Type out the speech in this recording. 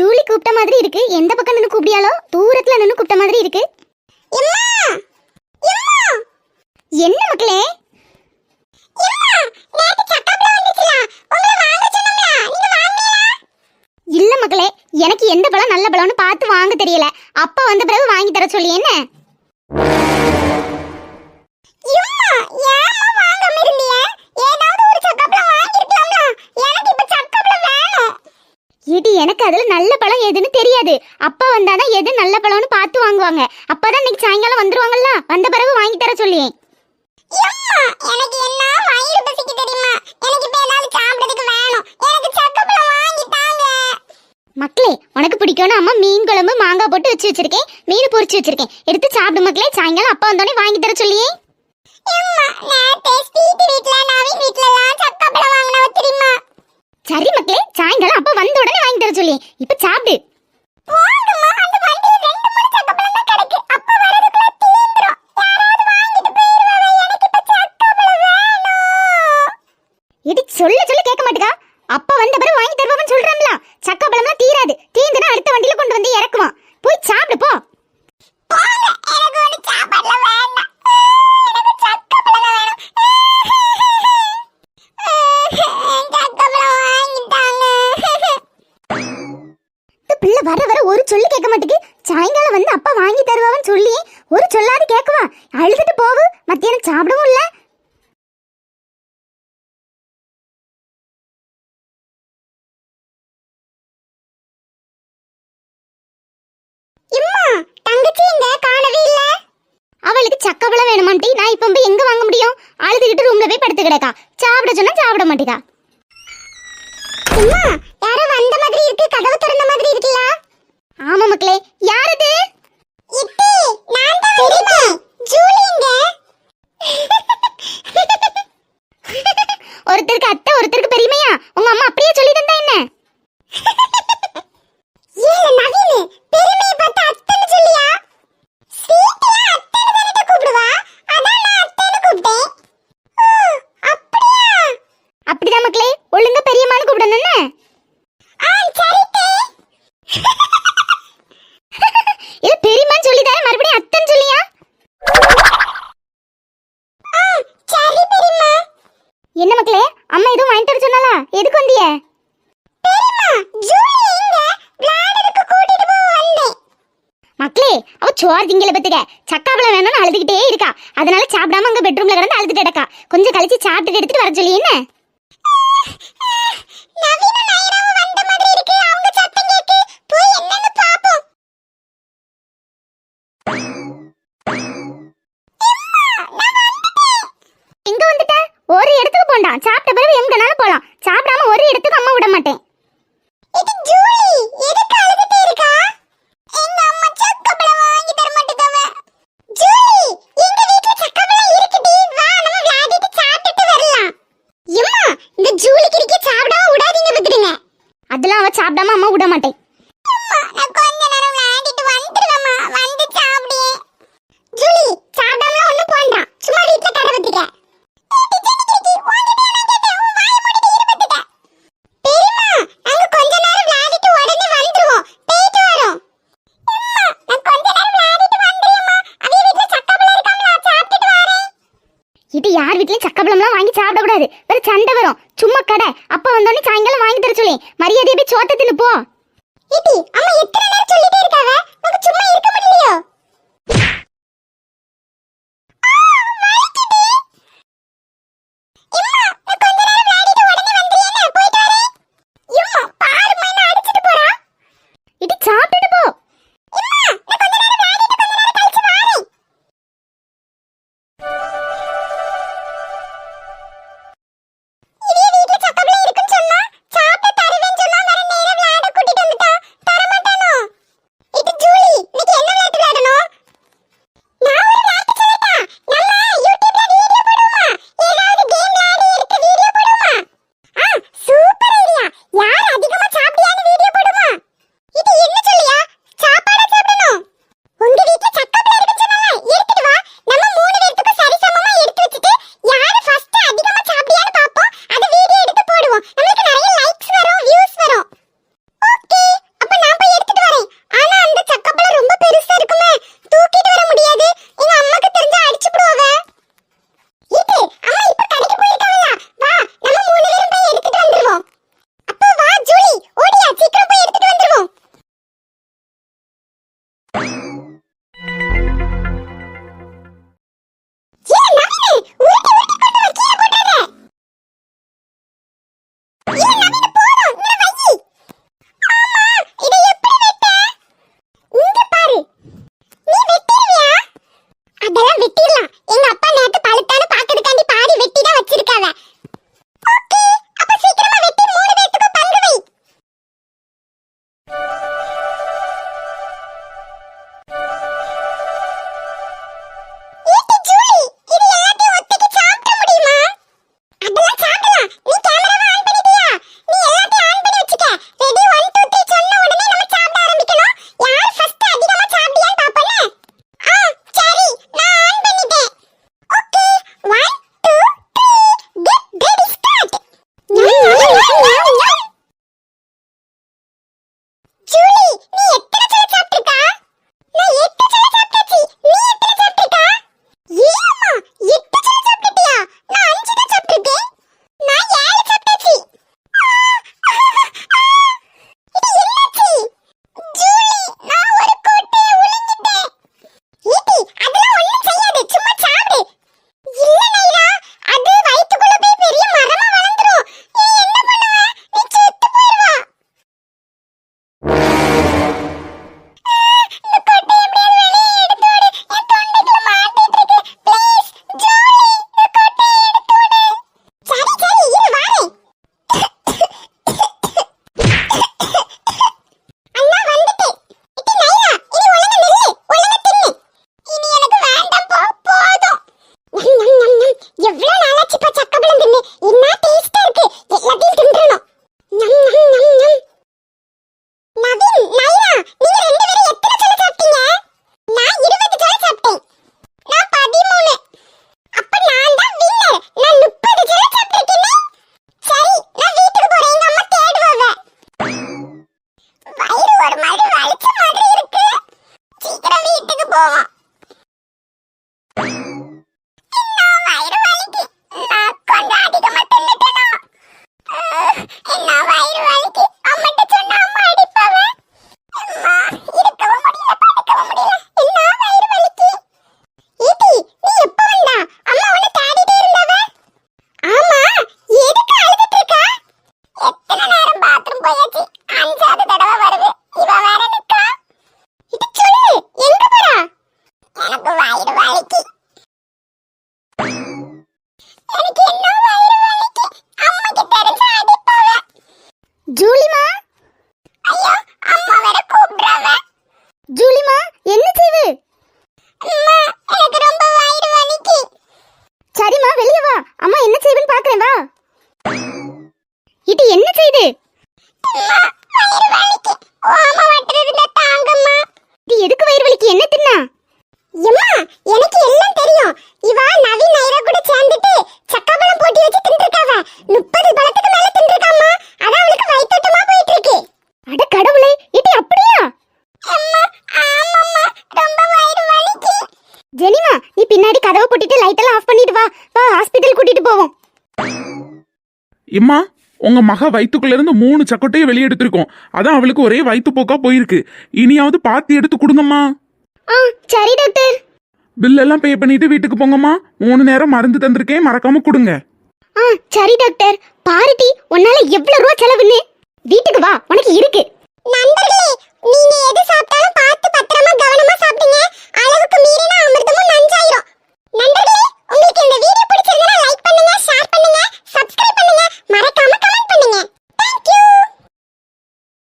Julie கூப்பிட்ட மாதிரி இருக்கு. எந்த பக்கம் நின்று கூப்பிடியாலோ தூரத்துல நின்று கூப்பிட்ட மாதிரி இருக்கு. என்ன மக்களே? இல்ல மக்களே எனக்கு எந்த பழம் நல்ல பழம்னு பார்த்து வாங்க தெரியல. அப்பா வந்த பிறகு வாங்கி தர சொல்லி என்ன? எனக்கு அதுல நல்ல பழம் எதுன்னு தெரியாது. அப்பா வந்தாதான் எது நல்ல பழம்னு பார்த்து வாங்குவாங்க. அப்பதான் இன்னைக்கு சாயங்காலம் வந்துருவாங்கல்ல? வந்த பிறகு வாங்கி தர சொல்லி எனக்கு என்ன வயிறு பசிக்கு தெரியுமா? எனக்கு இப்ப ஏதாவது சாப்பிடுறதுக்கு வேணும். எனக்கு சக்கப்பழம் வாங்கி தாங்க. மக்களே உனக்கு பிடிக்கும்னு அம்மா மீன் குழம்பு மாங்காய் போட்டு வச்சு வச்சிருக்கேன். மீன் பொரிச்சு வச்சிருக்கேன். எடுத்து சாப்பிடு மக்களே சாயங்காலம் அப்பா வந்தோடனே வாங்கி தர சொல்லியே சரி மக்களே சாயங்காலம் அப்பா வந்த உடனே சொல்லி இப்ப சாப்பிடு. யாராவது வாங்கிட்டு இடி சொல்ல சொல்ல கேட்க மாட்டேக்கா. அப்பா வந்த பிறகு வாங்கி தருவான்னு சொல்றோம்ல சக்கா பழம்லாம் தீராது. தீந்துனா அடுத்த வண்டியில கொண்டு வந்து இறக்குவான். போய் அழுதுட்டு போகு. மத்தியானம் சாப்பிடவும் இல்ல. இம்மா தங்கச்சி எங்க காணவே இல்ல. அவளுக்கு சக்கவளம் வேணுமான்ட்டி. நான் இப்ப போய் எங்க வாங்க முடியும்? அழுதுகிட்டு ரூம்ல போய் படுத்து கிடக்கா. சாப்பிட சொன்னா சாப்பிட மாட்டேதா அம்மா யாரோ வந்த மாதிரி இருக்கு? கதவு திறந்த மாதிரி இருக்குல்ல? ஆமா மக்களே யாரது இட்டி நான் தான் ஜூலிங்க. ஒருத்தருக்கு அத்தை ஒருத்தருக்கு பெரியமையா உங்க அம்மா அப்படியே சொல்லி தந்தா என்ன? ஏல நவீன் பெருமையை பார்த்து அத்தைன்னு சொல்லியா? ஸ்வீட்ல அத்தைன்னு தானே கூப்பிடுவா? அதான் நான் அத்தைன்னு கூப்பிட்டேன். அப்படியா? அப்படிதான் மக்களே ஒழுங்கா பெரியம்மான்னு கூப்பிடணும் என்ன? ஆ சரித்தே இல்ல பெரியம்மான்னு சொல்லி தானே மறுபடியும் அத்தைன்னு சொல்லியா ஆ சரி பெரியம்மா என்ன மக்களே அம்மா எதுவும் வாங்கிட்டு வர சொன்னாலா எதுக்கு வந்திய பெரியம்மா ஜூலி எங்க விளையாடுறதுக்கு கூட்டிட்டு போக வந்தேன் மக்களே அவ சோறு திங்கல பத்துக்க. சக்காப்பழம் வேணும்னு அழுதுகிட்டே இருக்கா. அதனால சாப்பிடாம அங்க பெட்ரூம்ல கிடந்து அழுதுட்டு கிடக்கா. கொஞ்சம் கழிச்சு சாப்பிட்டுட்டு எடுத்துட்டு வர சொல்லி என்ன? வந்துட்ட. ஒரு இடத்துக்கு போண்டாம் சாப்பிட்ட பிறகு எங்கனாலும் போலாம். சாப்பிடாம ஒரு இடத்துக்கு அம்மா விட மாட்டேன் இது ஜூலி எதுக்கு அழுதுட்டே இருக்கா எங்க அம்மா சக்கப்பழம் வாங்கி தர மாட்டேங்காம ஜூலி எங்க வீட்ல சக்கப்பழம் இருக்குடி வா நம்ம விளையாடிட்டு சாப்பிட்டுட்டு வரலாம் எம்மா இந்த ஜூலிக்கு இருக்க சாப்பிடாம விடாதீங்க பத்துடுங்க அதெல்லாம் அவ சாப்பிடாம அம்மா விட மாட்டேன். வேணா விட்டிடலாம். எங்க Dad. போவோம். எம்மா உங்க மக வயித்துக்குள்ள இருந்து மூணு சக்கொட்டையை வெளியே எடுத்திருக்கோம் அதான் அவளுக்கு ஒரே வயிற்று போக்கா போயிருக்கு. இனியாவது பார்த்து எடுத்து கொடுங்கம்மா. ஆ சரி டாக்டர். பில் எல்லாம் பே பண்ணிட்டு வீட்டுக்கு போங்கம்மா. மூணு நேரம் மருந்து தந்திருக்கேன் மறக்காம கொடுங்க. ஆ சரி டாக்டர். பாருட்டி உன்னால எவ்வளவு ரூபா செலவுன்னு. வீட்டுக்கு வா உனக்கு இருக்கு.